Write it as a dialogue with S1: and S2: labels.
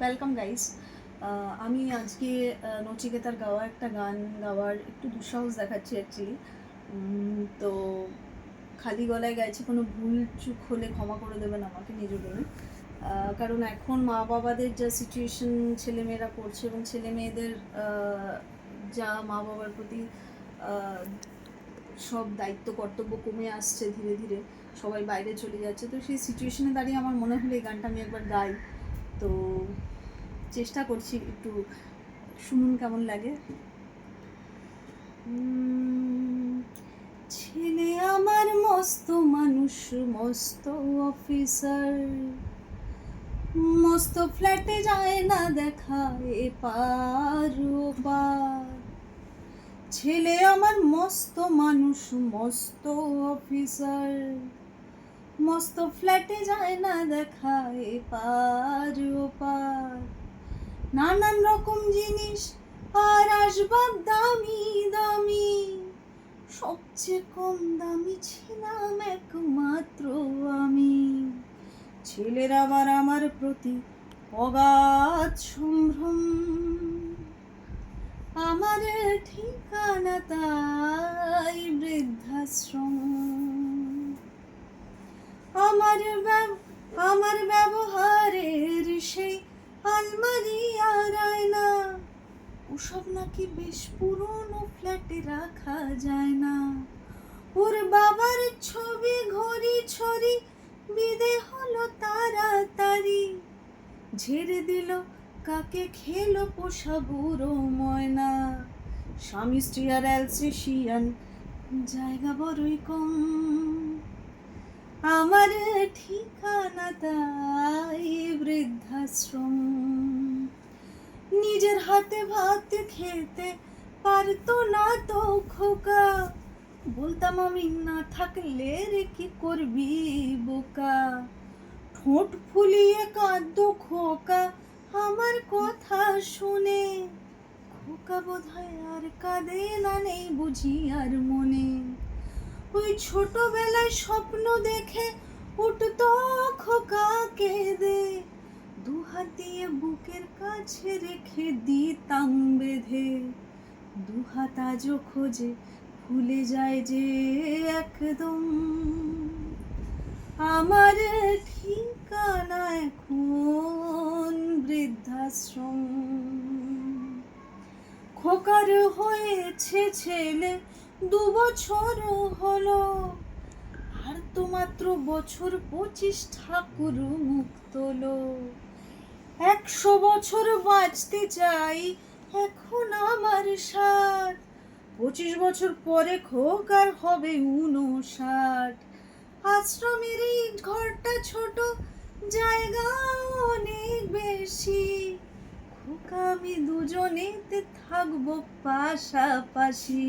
S1: Welcome guys আমি আজকে আহ, নচিকেতার গাওয়া একটা গান গাওয়ার একটু দুঃসাহস দেখাচ্ছি অ্যাকচুয়ালি তো খালি গলায় গাইছি কোনো ভুল চুক হলে ক্ষমা করে দেবেন আমাকে নিজ গুণে আহ, কারণ এখন মা বাবাদের যা সিচুয়েশন ছেলেমেয়েরা করছে এবং ছেলে মেয়েদের আহ, যা মা বাবার প্রতি সব দায়িত্ব কর্তব্য কমে আসছে ধীরে ধীরে সবাই বাইরে চলে যাচ্ছে। তো সেই সিচুয়েশনে দাঁড়িয়ে আমার মনে হলো এই গানটা আমি একবার গাই। তো চেষ্টা করছি একটু শুনুন কেমন লাগে? ছেলে আমার মস্ত মানুষ, মস্ত অফিসার মস্ত ফ্ল্যাটে যায় না দেখা ওপার ছেলে আমার মস্ত মানুষ, মস্ত অফিসার মস্ত ফ্ল্যাটে যায় না দেখা এপার ওপার নানান রকম জিনিস আর আসবাব দামি দামি। সবচেয়ে কম দামি ছিলাম একমাত্র আমি। ছেলের আবার আমার প্রতি অগাধ সম্ভ্রম। আমার ঠিকানা তাই বৃদ্ধাশ্রম। আমার আমার ব্যবহারের সেই আলমারি আর আয়না। ওসব নাকি বেশ পুরনো ফ্ল্যাটে রাখা যায় না। ওর বাবার ছবি ঘড়ি ছড়ি, বিদে হলো তাড়াতাড়ি। ঝেড়ে দিল, কাকে খেলো পোষা বুড়ো ময়না। স্বামী স্ত্রী আর অ্যালসেশিয়ান, জায়গা বড়ই কম। আমার ঠিকানা তাই বৃদ্ধাশ্রম। নিজের হাতে ভাত খেতে পারতো না তো খোকা। বলতাম আমি না থাকলে রে কি করবি বোকা। ঠোঁট ফুলিয়ে কাঁদতো খোকা আমার কথা শুনে। খোকা বোধহয় আর কাঁদে না নেই বুঝি আর মনে। ওই ছোটবেলায় স্বপ্ন দেখে উঠতো খোকা কেঁদে দু। হাত দিয়ে বুকের কাছে রেখে দিতাম বেঁধে। দু হাত আজও খোঁজে, ভুলে যায় যে একদম। আমার ঠিকানা এখন বৃদ্ধাশ্রম। খোকার হয়েছে ছেলে দু বছর হলো। আর তো মাত্র বছর পঁচিশ ঠাকুর মুখ তোলো একশো বছর বাঁচতে চাই এখন আমার ষাট। পঁচিশ বছর পরে খোকার হবে উনষাট আশ্রমের এই ঘরটা ছোট জায়গা অনেক বেশি। খোকা আমি দুজনেতে থাকব পাশাপাশি।